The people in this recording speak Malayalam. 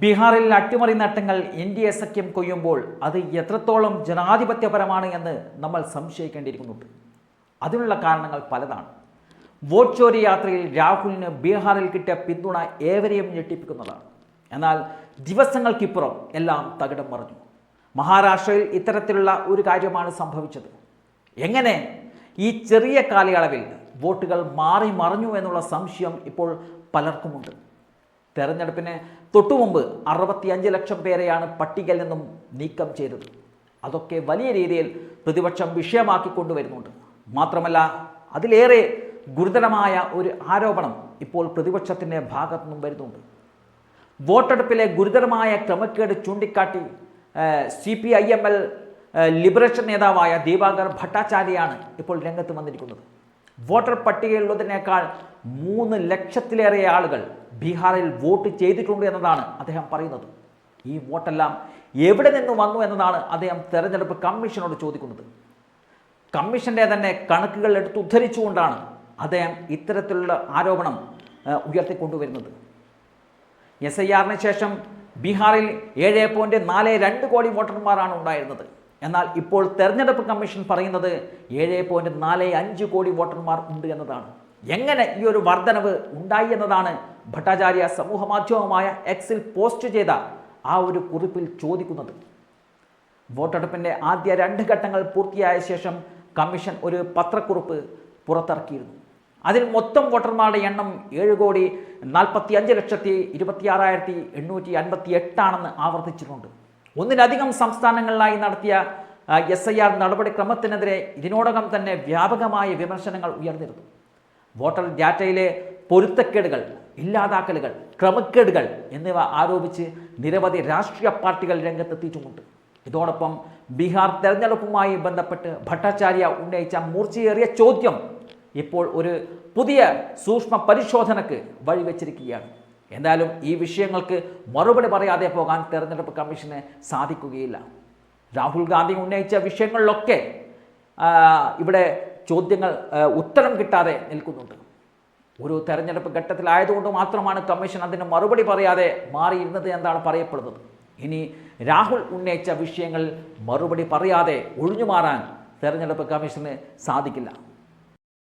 ബീഹാറിൽ അട്ടിമറി നേട്ടങ്ങൾ എൻ ഡി എ സഖ്യം കൊയ്യുമ്പോൾ അത് എത്രത്തോളം ജനാധിപത്യപരമാണ് എന്ന് നമ്മൾ സംശയിക്കേണ്ടിയിരിക്കുന്നുണ്ട് അതിനുള്ള കാരണങ്ങൾ പലതാണ്. വോട്ട് ചോരി യാത്രയിൽ രാഹുലിന് ബീഹാറിൽ കിട്ടിയ പിന്തുണ ഏവരെയും ഞെട്ടിപ്പിക്കുന്നതാണ്. എന്നാൽ ദിവസങ്ങൾക്കിപ്പുറം എല്ലാം തകിടം മറിഞ്ഞു. മഹാരാഷ്ട്രയിൽ ഇത്തരത്തിലുള്ള ഒരു കാര്യമാണ് സംഭവിച്ചത്. എങ്ങനെ? ഈ ചെറിയ കാലയളവിൽ വോട്ടുകൾ മാറി മറിഞ്ഞു എന്നുള്ള സംശയം ഇപ്പോൾ പലർക്കുമുണ്ട്. തെരഞ്ഞെടുപ്പിന് തൊട്ടുമുമ്പ് അറുപത്തിയഞ്ച് ലക്ഷം പേരെയാണ് പട്ടികയിൽ നിന്നും നീക്കം ചെയ്തത്. അതൊക്കെ വലിയ രീതിയിൽ പ്രതിപക്ഷം വിഷയമാക്കി കൊണ്ടുവരുന്നുണ്ട്. മാത്രമല്ല അതിലേറെ ഗുരുതരമായ ഒരു ആരോപണം ഇപ്പോൾ പ്രതിപക്ഷത്തിന്റെ ഭാഗത്തു നിന്നും വരുന്നുണ്ട്. വോട്ടെടുപ്പിലെ ഗുരുതരമായ ക്രമക്കേട് ചൂണ്ടിക്കാട്ടി C P I M L liberation നേതാവായ ദീപാകർ ഭട്ടാചാര്യയാണ് ഇപ്പോൾ രംഗത്ത് വന്നിരിക്കുന്നത്. വോട്ടർ പട്ടികയിലുള്ളതിനേക്കാൾ മൂന്ന് ലക്ഷത്തിലേറെ ആളുകൾ ബീഹാറിൽ വോട്ട് ചെയ്തിട്ടുണ്ട് എന്നതാണ് അദ്ദേഹം പറയുന്നത്. ഈ വോട്ടെല്ലാം എവിടെ നിന്ന് വന്നു എന്നതാണ് അദ്ദേഹം തെരഞ്ഞെടുപ്പ് കമ്മീഷനോട് ചോദിക്കുന്നത്. കമ്മീഷന്റെ തന്നെ കണക്കുകൾ എടുത്ത് ഉദ്ധരിച്ചുകൊണ്ടാണ് അദ്ദേഹം ഇത്തരത്തിലുള്ള ആരോപണം ഉയർത്തിക്കൊണ്ടുവരുന്നത്. എസ് ഐ ആറിന് ശേഷം ബീഹാറിൽ ഏഴ് പോയിന്റ് നാല് രണ്ട് കോടി വോട്ടർമാരാണ് ഉണ്ടായിരുന്നത്. എന്നാൽ ഇപ്പോൾ തെരഞ്ഞെടുപ്പ് കമ്മീഷൻ പറയുന്നത് ഏഴ് പോയിന്റ് നാല് അഞ്ച് കോടി വോട്ടർമാർ ഉണ്ട് എന്നതാണ്. എങ്ങനെ ഈ ഒരു വർധനവ് ഉണ്ടായി എന്നതാണ് ഭട്ടാചാര്യ സമൂഹമാധ്യമമായ എക്സിൽ പോസ്റ്റ് ചെയ്ത ആ ഒരു കുറിപ്പിൽ ചോദിക്കുന്നത്. വോട്ടെടുപ്പിന്റെ ആദ്യ രണ്ട് ഘട്ടങ്ങൾ പൂർത്തിയായ ശേഷം കമ്മീഷൻ ഒരു പത്രക്കുറിപ്പ് പുറത്തിറക്കിയിരുന്നു. അതിൽ മൊത്തം വോട്ടർമാരുടെ എണ്ണം ഏഴ് കോടി നാൽപ്പത്തി അഞ്ച് ലക്ഷത്തി ഇരുപത്തിയാറായിരത്തി എണ്ണൂറ്റി അൻപത്തി എട്ടാണെന്ന് ആവർത്തിച്ചിട്ടുണ്ട്. ഒന്നിലധികം സംസ്ഥാനങ്ങളിലായി നടത്തിയ എസ് ഐ ആർ നടപടിക്രമത്തിനെതിരെ ഇതിനോടകം തന്നെ വ്യാപകമായ വിമർശനങ്ങൾ ഉയർന്നിരുന്നു. വോട്ടർ ഡാറ്റയിലെ പൊരുത്തക്കേടുകൾ ഇല്ലാതാക്കലുകൾ ക്രമക്കേടുകൾ എന്നിവ ആരോപിച്ച് നിരവധി രാഷ്ട്രീയ പാർട്ടികൾ രംഗത്തെത്തിയിട്ടുമുണ്ട്. ഇതോടൊപ്പം ബീഹാർ തെരഞ്ഞെടുപ്പുമായി ബന്ധപ്പെട്ട് ഭട്ടാചാര്യ ഉന്നയിച്ച മൂർച്ചയേറിയ ചോദ്യം ഇപ്പോൾ ഒരു പുതിയ സൂക്ഷ്മ പരിശോധനക്ക് വഴിവെച്ചിരിക്കുകയാണ്. എന്തായാലും ഈ വിഷയങ്ങൾക്ക് മറുപടി പറയാതെ പോകാൻ തെരഞ്ഞെടുപ്പ് കമ്മീഷന് സാധിക്കുകയില്ല. രാഹുൽ ഗാന്ധി ഉന്നയിച്ച വിഷയങ്ങളിലൊക്കെ ഇവിടെ ചോദ്യങ്ങൾ ഉത്തരം കിട്ടാതെ നിൽക്കുന്നുണ്ട്. ഒരു തെരഞ്ഞെടുപ്പ് ഘട്ടത്തിലായതുകൊണ്ട് മാത്രമാണ് കമ്മീഷൻ അതിന് മറുപടി പറയാതെ മാറിയിരുന്നത് എന്നാണ് പറയപ്പെടുന്നത്. ഇനി രാഹുൽ ഉന്നയിച്ച വിഷയങ്ങൾ മറുപടി പറയാതെ ഒഴിഞ്ഞു മാറാൻ തെരഞ്ഞെടുപ്പ് കമ്മീഷന് സാധിക്കില്ല.